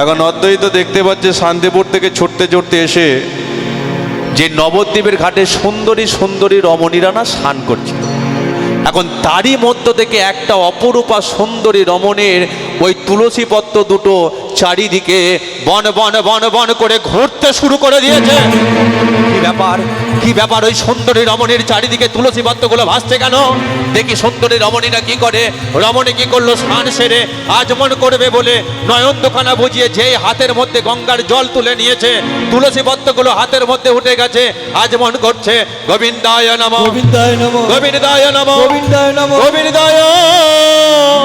এখন অদ্বৈত দেখতে পাচ্ছে শান্তিপুর থেকে ছুটতে ছুটতে এসে যে নবদ্বীপের ঘাটে সুন্দরী সুন্দরী রমণীরা না স্নান করছিল। এখন তারই মধ্য থেকে একটা অপরূপা সুন্দরী রমণের ওই তুলসী পত্র দুটো চারিদিকে বন বন বন বন করে ঘুরতে শুরু করে দিয়েছে। কি ব্যাপার? কি ব্যাপার? ওই সুন্দরী রমণীর চারিদিকে তুলসী পত্রগুলো ভাসছে কেন? দেখি সুন্দরী রমণীরা কি করে? রমণী কি করল? স্নান সেরে আজমন করবে বলে নয়ন দোকানা বুঝিয়ে যেই হাতের মধ্যে গঙ্গার জল তুলে নিয়েছে তুলসী পত্রগুলো হাতের মধ্যে উঠে গেছে আজমন করছে গোবিন্দায় নম। গোবিন্দায় নম। গোবিন্দায় নম। গোবিন্দায় নম। গোবিন্দায়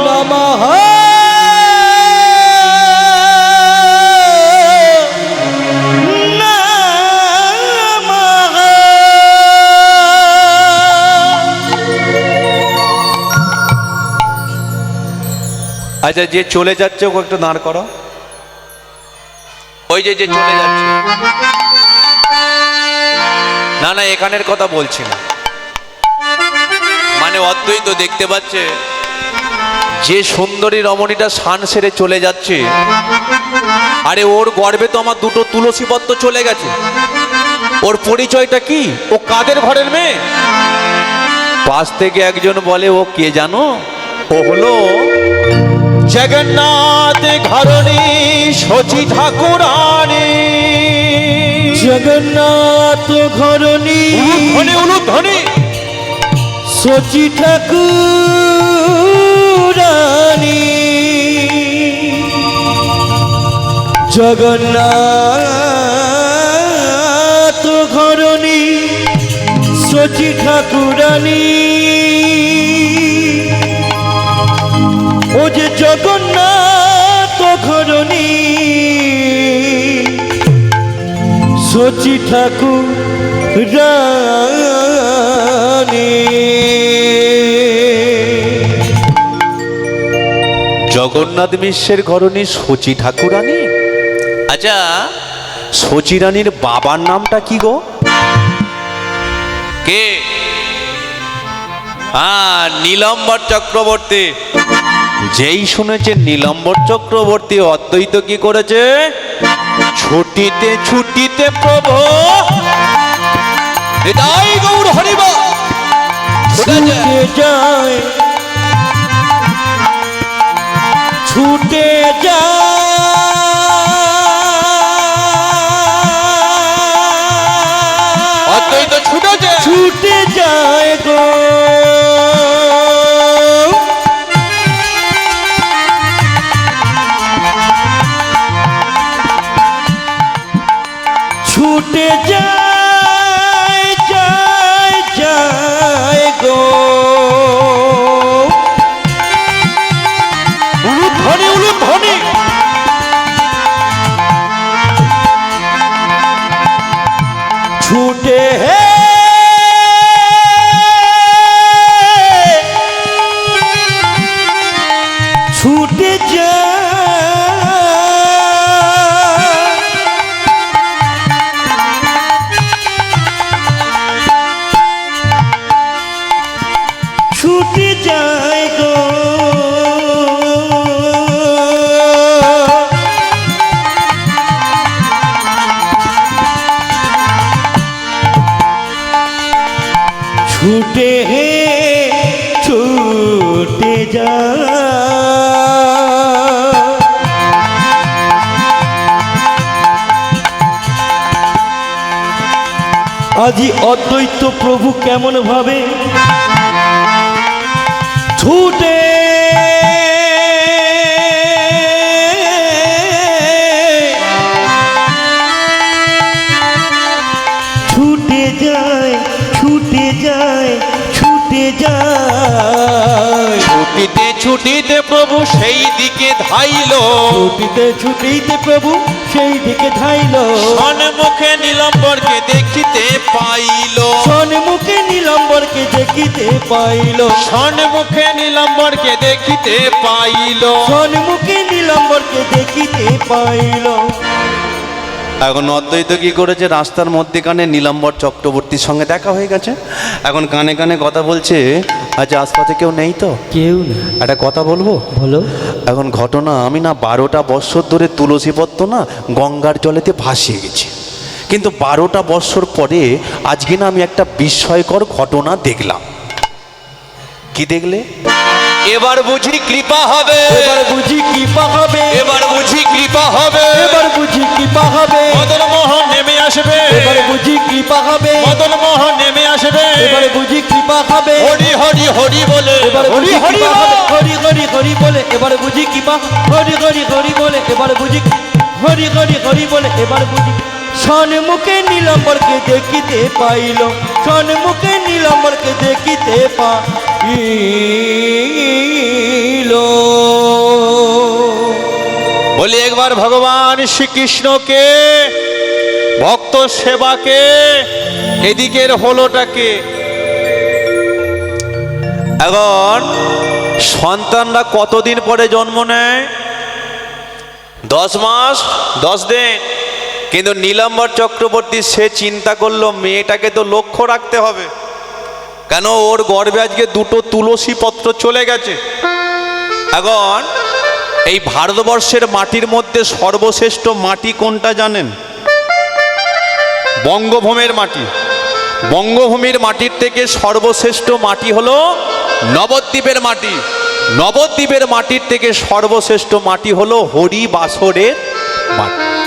নমঃ। আচ্ছা যে চলে যাচ্ছে, ওকে একটু দাঁড় করো। ওই যে যে চলে যাচ্ছে। না না, এখানের কথা বলছি না। মানে অদ্বৈত দেখতে পাচ্ছে, যে সুন্দরী রমণীটা স্নান সেরে চলে যাচ্ছে, আরে ওর গর্বে তো আমার দুটো তুলসী পত্র চলে গেছে। ওর পরিচয়টা কি? ও কাদের ঘরের মেয়ে? পাশ থেকে একজন বলে, ও কে জানো? ও হলো জগন্নাথ ঘরণী শচী ঠাকুরানী। জগন্নাথ ঘরণী ধনী উলুক ধনী সচি ঠাকুরানী। জগন্নাথ ঘরণী শচী ঠাকুরানী। সচি ঠাকুর রানী জগন্নাথ মিশ্রের ঘরণী শচী ঠাকুরানী আচ্ছা। শচী রানীর বাবার নামটা কি গো? কে? হ্যাঁ নীলম্বর চক্রবর্তী। যেই শুনেছে নীলম্বর চক্রবর্তী অদ্বৈত কি করেছে? ছুটিতে ছুটিতে প্রভু। এটাই গৌর হরিবা ছুটে যায়। ছুটে যায়। ছুটে যায়। ছুটে যায় যায় যায় গো। উলু ধনী উলু ধনী ছুটে হে। ছুটে যায়। ছুটে হে ছুটে আজি অদ্বৈত প্রভু কেমন ভাবে? ছুটে। ছুটিতে প্রভু সেই দিকে ধাইল। ছুটিতে ছুটিতে প্রভু সেই দিকে ধাইল। সন্মুখে নীলম্বরকে দেখিতে পাইল। সন্মুখে নীলম্বরকে দেখিতে পাইল। সন্মুখে নীলম্বরকে দেখিতে পাইল। সন্মুখে নীলম্বরকে দেখিতে পাইল। এখন অদ্বৈত কি করেছে? রাস্তার মধ্যেখানে নীলাম্বর চক্রবর্তীর সঙ্গে দেখা হয়ে গেছে। এখন কানে কানে কথা বলছে আচ্ছা আশপাশে কেউ নেই তো? কেউ না। একটা কথা বলব? বলো। এখন ঘটনা আমি না বারোটা বৎসর ধরে তুলসীপত্র না গঙ্গার জলেতে ভাসিয়ে গেছি। কিন্তু বারোটা বৎসর পরে আজকে না আমি একটা বিস্ময়কর ঘটনা দেখলাম। কি দেখলে? এবার বুঝি কৃপা হবে। এবার বুঝি কৃপা হবে। এবার বুঝি কৃপা হবে। এবার বুঝি কৃপা হবে। হরি বলে হরি হরি হরি হরি হরি বলে এবার বুঝি কৃপা হরি হরি হরি বলে এবার বুঝি হরি হরি হরি বলে এবার বুঝি সন্মুখে নীলাম্বরকে দেখিতে পাইল সন্মুখে নীলাম্বরকে দেখিতে পাইল বলি একবার ভগবান শ্রীকৃষ্ণকে ভক্ত সেবাকে এদিকের হলোটাকে এখন সন্তানরা কতদিন পরে জন্ম নেয়? দশ মাস, দশ দিন। কিন্তু নীলাম্বর চক্রবর্তী সে চিন্তা করল, মেয়েটাকে তো লক্ষ্য রাখতে হবে। কেন ওর গর্বে আজকে দুটো তুলসী পত্র চলে গেছে? এখন এই ভারতবর্ষের মাটির মধ্যে সর্বশ্রেষ্ঠ মাটি কোনটা জানেন? বঙ্গভূমির মাটি। বঙ্গভূমির মাটির থেকে সর্বশ্রেষ্ঠ মাটি হলো নবদ্বীপের মাটি। নবদ্বীপের মাটির থেকে সর্বশ্রেষ্ঠ মাটি হলো হরি বাসরের মাটি।